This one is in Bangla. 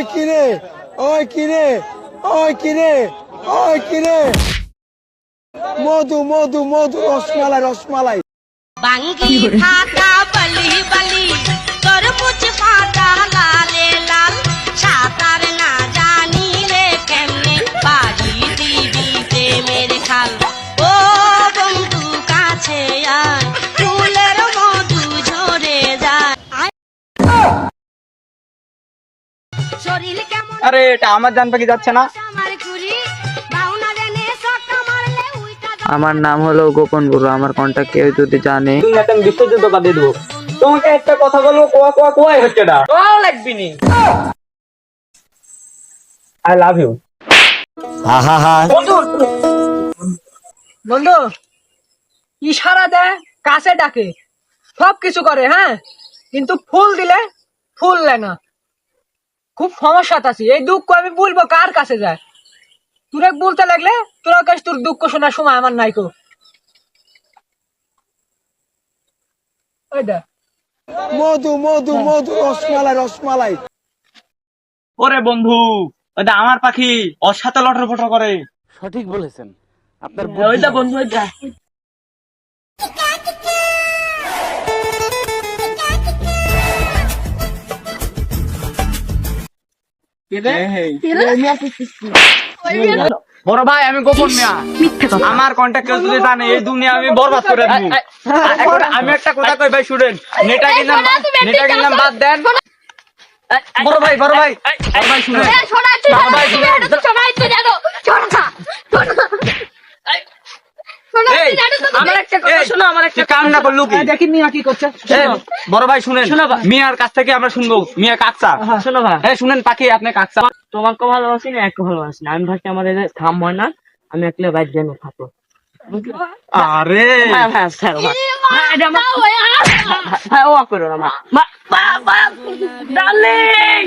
ওই কিরে ওই কিরে ওই কিরে ওই কিরে মধু মধু মধু রসমালাই রসমালাই। বাঙ্গি আরে এটা আমার জান পাখি যাচ্ছে না? আমার ঘুরি বাউনা দেনে সক্কা মারলে উইটা আমার নাম হলো গোপন গুরু আমার কন্ট্যাক্ট কেউ যদি জানে। বিশ্বযুদ্ধ বাদিয়ে দেবো। তোমাকে একটা কথা বলব কোয়া কোয়া কোয়াই হচ্ছে না কোয়াও লাগবি নি। আই লাভ ইউ বন্ধু ইশারা দেয় কাছে ডাকে। সব কিছু করে হ্যাঁ? কিন্তু ফুল দিলে ফুল নেয় না। খুব সমস্যাতে আছি। এই দুঃখ আমি বলব কার কাছে যায়? তোর বলতে লাগলে তোর কাছে তোর দুঃখ শোনার সময় আমার ওই দেখ। মধু মধু মধু রসমালাই রসমালাই। ওরে বন্ধু ওটা আমার পাখি ওর সাথে লটর ফটর করে। সঠিক বলেছেন। আপনার ওইটা বন্ধু ওইটা বড় ভাই আমি গোপন মিয়া। আমার কন্ট্যাক্ট কেউ যদি জানে এই দুনিয়া আমি বরবাদ করে দিব। এখন আমি একটা কথা কই ভাই শুনেন। নেটা কিনলাম নেটা কিনলাম বাদ দেন। বড় ভাই বড় ভাই। বড় ভাই শুনেন। বড় ভাই শুনেন। এই, আমার একটা কথা শোনো আমার একটা তুই কাম কি? দেখি মিয়া কি করছে বড় ভাই শুনেন মিয়ার কাছ থেকে আমরা শুনব মিয়া কাকসা। শোনো ভাই। এই শুনেন পাখি আপনি কাকসা। তোমাকে ভালোবাসি না একে ভালোবাসি না। আমি ভাবছি আমার এদের থাম হয় না আমি একলে বাইর জন্য থাকব। আরে। হ্যাঁ হ্যাঁ স্যার এটা আমার ও করো না মা। ডার্লিং!